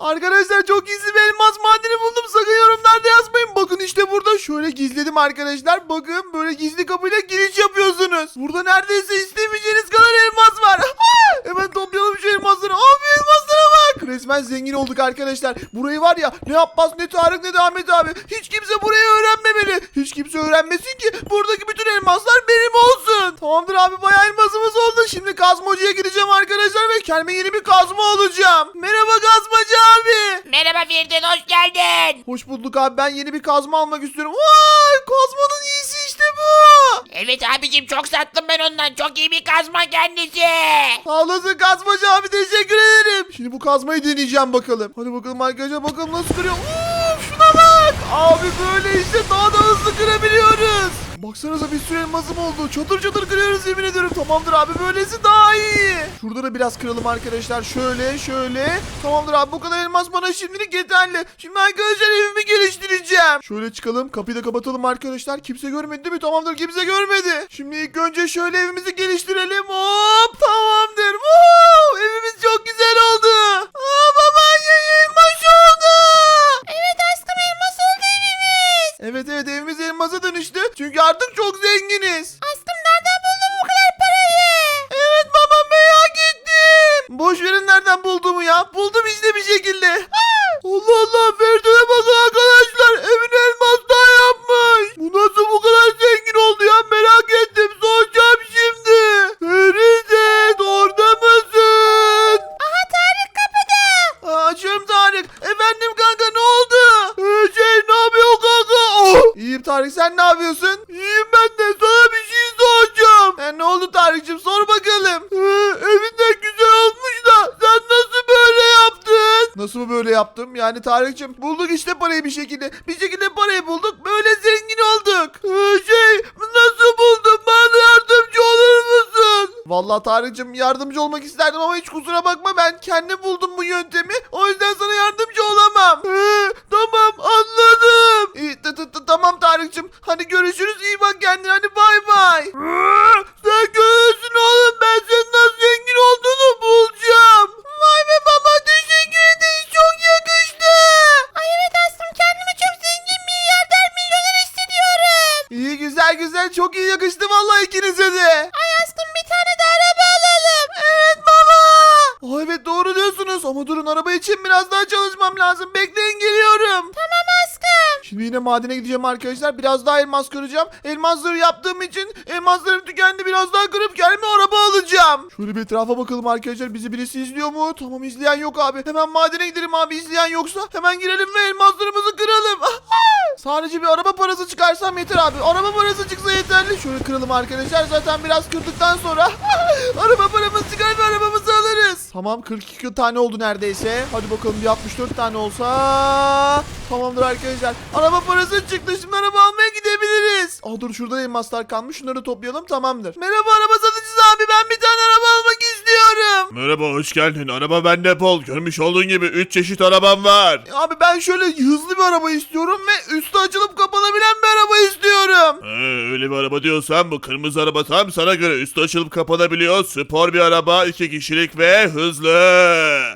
Arkadaşlar çok gizli bir elmas madeni buldum. Sakın yorumlarda yazmayın. Bakın işte burada şöyle gizledim arkadaşlar. Bakın böyle gizli kapıyla giriş yapıyorsunuz. Burada neredeyse istemeyeceğiniz kadar elmas var. Hemen toplayalım şu elmasları. Abi elmaslara bak. Resmen zengin olduk arkadaşlar. Burayı var ya ne Abbas ne Tarık ne de Ahmet abi. Hiç kimse burayı öğrenmemeli. Hiç kimse öğrenmesin ki buradaki bütün elmaslar benim olsun. Tamamdır abi bayağı elmasımız. Şimdi kazmacıya gideceğim arkadaşlar ve kendime yeni bir kazma alacağım. Merhaba kazmacı abi. Merhaba Firdin hoş geldin. Hoş bulduk abi ben yeni bir kazma almak istiyorum. Vay kazmanın iyisi işte bu. Evet abicim çok sattım ben ondan. Çok iyi bir kazma kendisi. Sağ olasın kazmacı abi teşekkür ederim. Şimdi bu kazmayı deneyeceğim bakalım. Hadi bakalım arkadaşlar bakalım nasıl kırıyor. Uf şuna bak. Abi böyle işte daha da hızlı kırabiliyoruz. Baksanıza bir sürü elmasım oldu. Çatır çatır kırıyoruz yemin ediyorum. Tamamdır abi böylesi daha iyi. Şurada da biraz kıralım arkadaşlar. Şöyle şöyle. Tamamdır abi bu kadar elmas bana şimdilik yeterli. Şimdi arkadaşlar evimi geliştireceğim. Şöyle çıkalım. Kapıyı da kapatalım arkadaşlar. Kimse görmedi değil mi? Tamamdır kimse görmedi. Şimdi ilk önce şöyle evimizi geliştirelim. Hop tamamdır. Woo! Evimiz çok güzel oldu. Aa baba elmas oldu. Evet aşkım elmas oldu evimiz. Evet evet dönüştü. Çünkü artık çok zenginiz. Oldu Tarık'cığım sor bakalım. Ee, evin de güzel olmuş da sen nasıl böyle yaptın? Nasıl böyle yaptım? Yani Tarık'cığım bulduk işte parayı bir şekilde. Bir şekilde parayı bulduk böyle zengin olduk. Ee, şey nasıl buldun? Bana yardımcı olur musun? Vallahi Tarık'cığım yardımcı olmak isterdim ama hiç kusura bakma ben kendim buldum bu yöntemi. O yüzden sana yardımcı olamam. Ee, tamam anladım. İyi, t- t- t- tamam Tarık'cığım. Hadi görüşürüz iyi bak kendine hadi bay bay. Ee, güzel çok iyi yakıştı vallahi ikinize de. Ay aşkım bir tane de araba alalım. Evet baba. Aa, evet doğru diyorsunuz ama durun araba için biraz daha çalışmam madene gideceğim arkadaşlar. Biraz daha elmas kıracağım. Elmasları yaptığım için elmaslarım tükendi. Biraz daha kırıp kendime araba alacağım. Şöyle bir etrafa bakalım arkadaşlar. Bizi birisi izliyor mu? Tamam izleyen yok abi. Hemen madene gidelim abi. İzleyen yoksa hemen girelim ve elmaslarımızı kıralım. Sadece bir araba parası çıkarsam yeter abi. Araba parası çıksa yeterli. Şöyle kıralım arkadaşlar. Zaten biraz kırdıktan sonra araba paramız çıkar ve arabamızı alırız. Tamam 42 tane oldu neredeyse. Hadi bakalım bir 64 tane olsa. Tamamdır arkadaşlar. Araba parası çıktı. Şimdi araba almaya gidebiliriz. Aa dur şurada elmaslar kalmış. Şunları toplayalım tamamdır. Merhaba araba satıcısı abi. Ben bir tane araba almak istiyorum. Merhaba hoş geldin. Araba bende Pol. Görmüş olduğun gibi 3 çeşit arabam var. Abi ben şöyle hızlı bir araba istiyorum ve üstü açılıp kapanabilen bir araba istiyorum. Ee, öyle bir araba diyorsan bu kırmızı araba tam sana göre. Üstü açılıp kapanabiliyor. Spor bir araba. 2 kişilik ve hızlı.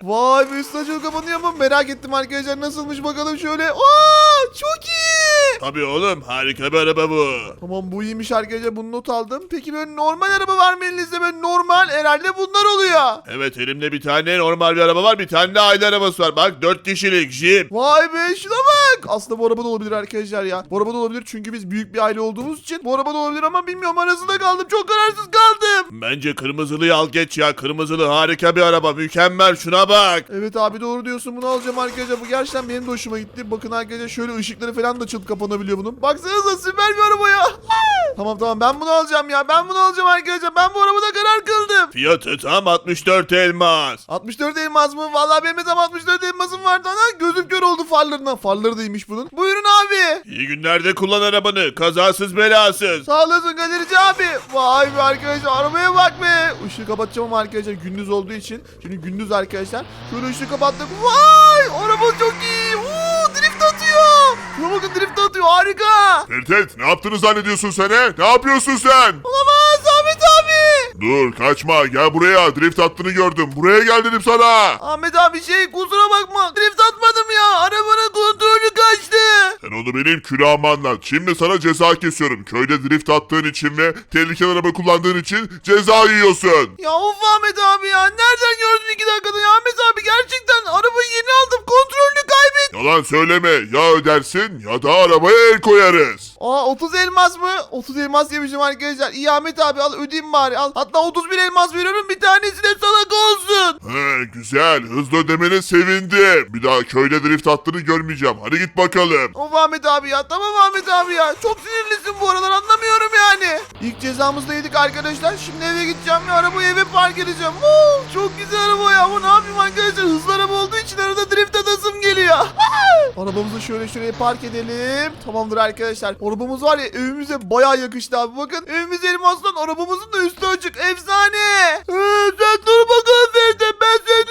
Vay be üstü açılıp kapanıyor mu? Merak ettim arkadaşlar nasılmış bakalım şöyle. Aa. Tabii oğlum harika bir araba bu. Tamam bu iyiymiş arkadaşlar bunu not aldım. Peki böyle normal araba var mı elinizde? Böyle normal herhalde bunlar oluyor. Evet elimde bir tane normal bir araba var. Bir tane de aile arabası var. Bak 4 kişilik Jeep. Vay be şuna bak. Aslında bu araba da olabilir arkadaşlar ya. Bu araba da olabilir çünkü biz büyük bir aile olduğumuz için. Bu araba da olabilir ama bilmiyorum arasında kaldım. Çok kararsız kaldım. Bence kırmızılıyı al geç ya. Kırmızılı harika bir araba. Mükemmel şuna bak. Evet abi doğru diyorsun bunu alacağım arkadaşlar. Bu gerçekten benim de hoşuma gitti. Bakın arkadaşlar şöyle ışıkları falan da açılıp kapanabiliyor bunun. Baksanıza süper bir araba ya. tamam tamam ben bunu alacağım ya. Ben bunu alacağım arkadaşlar. Ben bu arabada karar kıldım. Fiyatı tam 64 elmas. 64 elmas mı? Vallahi benim de tam 64 elmasım vardı ana. Gözüm kör oldu farlarına. Farları değilmiş bunun. Buyurun abi. İyi günlerde kullan arabanı. Kazasız belasız. Sağ olasın galerici abi. Vay be arkadaşlar arabaya bak be. Işığı kapatacağım ama arkadaşlar gündüz olduğu için. Şimdi gündüz arkadaşlar. Şöyle ışığı kapattık. Vay araba çok iyi. Uuu drift atıyor. Şuna bakın drift harika. Ferdet ne yaptığını zannediyorsun sen he? Ne yapıyorsun sen? Olamaz. Dur kaçma gel buraya drift attığını gördüm. Buraya gel dedim sana. Ahmet abi şey kusura bakma. Drift atmadım ya. Arabanın kontrolü kaçtı. Sen onu benim külahıma anlat. Şimdi sana ceza kesiyorum. Köyde drift attığın için ve tehlikeli araba kullandığın için ceza yiyorsun. Ya of Ahmet abi ya. Nereden gördün iki dakikada ya Ahmet abi gerçekten arabayı yeni aldım. Kontrolünü kaybettim. Yalan söyleme. Ya ödersin ya da arabaya el koyarız. Aa 30 elmas mı? 30 elmas yemişim arkadaşlar. İyi Ahmet abi al ödeyeyim bari al. Hatta 31 elmas veriyorum bir tanesi de salak olsun. He güzel. Hızlı ödemene sevindim. Bir daha köyde drift attığını görmeyeceğim. Hadi git bakalım. Of Ahmet abi ya tamam Ahmet abi ya. Çok sinirlisin bu aralar anlamıyorum yani. İlk cezamızı da yedik arkadaşlar. Şimdi eve gideceğim ve arabayı eve park edeceğim. Oo, çok güzel araba ya. Bu ne yapayım arkadaşlar? Hızlı Arabamızı şöyle şuraya park edelim. Tamamdır arkadaşlar. Arabamız var ya evimize bayağı yakıştı abi. Bakın evimiz elmasdan arabamızın da üstü açık. Efsane. Ee, sen dur bakalım Feride. Ben senin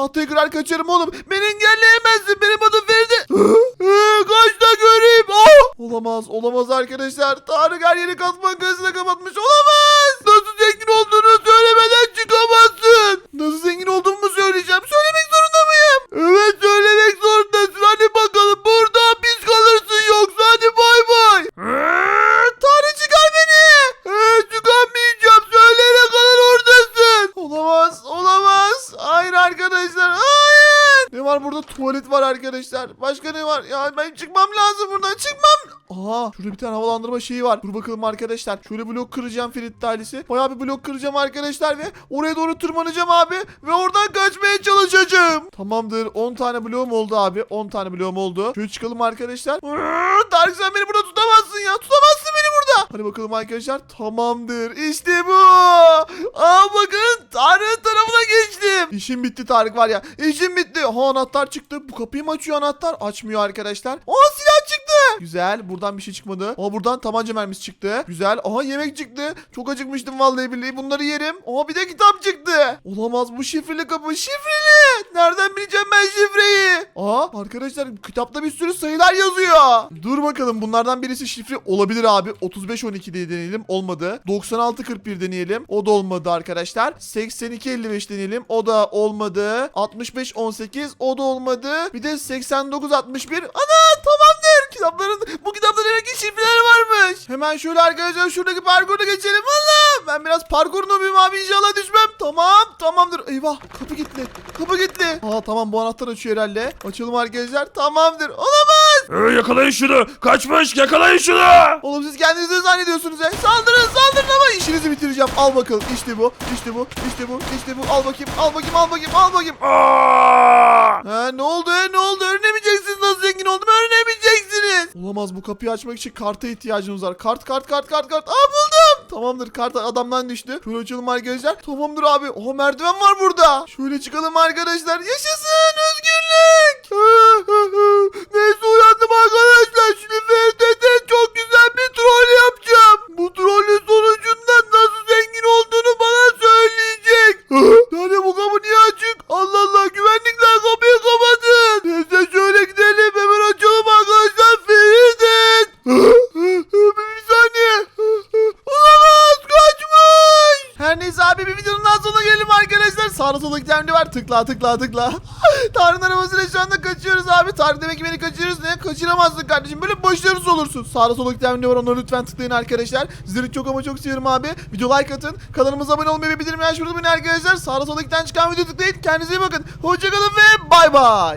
Tahtaya kırar kaçarım oğlum. Beni engelleyemezsin. Var burada tuvalet var arkadaşlar. Başka ne var? Ya ben çıkmam lazım buradan çıkmam. Aha şurada bir tane havalandırma şeyi var. Dur bakalım arkadaşlar. Şöyle blok kıracağım Ferit ailesi. Bayağı bir blok kıracağım arkadaşlar ve oraya doğru tırmanacağım abi. Ve oradan kaçmaya çalışacağım. Tamamdır 10 tane bloğum oldu abi. 10 tane bloğum oldu. Şöyle çıkalım arkadaşlar. Tarık sen beni burada tutamazsın ya. Tutamazsın beni burada. Hadi bakalım arkadaşlar. Tamamdır. İşte bu. Aa bakın Tarık'ın tarafına geçtim. İşim bitti Tarık var ya. İşim bitti. Ha anahtar çıktı. Bu kapıyı mı açıyor anahtar? Açmıyor arkadaşlar. Aa silah. Güzel. Buradan bir şey çıkmadı. Aa buradan tabanca mermisi çıktı. Güzel. Aha yemek çıktı. Çok acıkmıştım vallahi billahi. Bunları yerim. Aa bir de kitap çıktı. Olamaz bu şifreli kapı. Şifreli. Nereden bileceğim ben şifreyi? Aa arkadaşlar kitapta bir sürü sayılar yazıyor. Dur bakalım bunlardan birisi şifre olabilir abi. 3512 diye deneyelim. Olmadı. 9641 deneyelim. O da olmadı arkadaşlar. 8255 deneyelim. O da olmadı. 6518 o da olmadı. Bir de 8961. Ana tamamdır. Kitapların bu kitapta demek ki şifreler varmış. Hemen şöyle arkadaşlar şuradaki parkuru geçelim. Valla ben biraz parkur nobiyim abi inşallah düşmem. Tamam tamamdır. Eyvah kapı gitti. Kapı gitti. Aa tamam bu anahtar açıyor herhalde. Açalım arkadaşlar. Tamamdır. Olamaz. Ee, yakalayın şunu. Kaçmış yakalayın şunu. Oğlum siz kendinizi ne zannediyorsunuz ya? Saldırın saldırın ama işinizi bitireceğim. Al bakalım. İşte bu. İşte bu. İşte bu. İşte bu. Al bakayım. Al bakayım. Al bakayım. Al bakayım. Aa! Ha ne oldu? Ne oldu? Öğrenemeyeceksiniz nasıl zengin oldum. Öğrenemeyeceksiniz. Olamaz bu kapıyı açmak için karta ihtiyacımız var. Kart kart kart kart kart. Aa buldum. Tamamdır kart adamdan düştü. Şöyle açalım arkadaşlar. Tamamdır abi. Oha merdiven var burada. Şöyle çıkalım arkadaşlar. Yaşasın özgürlük. Neyse uyandım arkadaşlar. Şimdi Sağda solda tane var. Tıkla tıkla tıkla. Tarık'ın arabasıyla şu anda kaçıyoruz abi. Tarık demek ki beni kaçırıyoruz. Ne? Kaçıramazsın kardeşim. Böyle başarısız olursun. Sağda solda tane var. Onları lütfen tıklayın arkadaşlar. Sizleri çok ama çok seviyorum abi. Video like atın. Kanalımıza abone olmayı ve bildirimleri açmayı unutmayın arkadaşlar. Sağda solda tane çıkan video tıklayın. Kendinize iyi bakın. Hoşçakalın ve bay bay.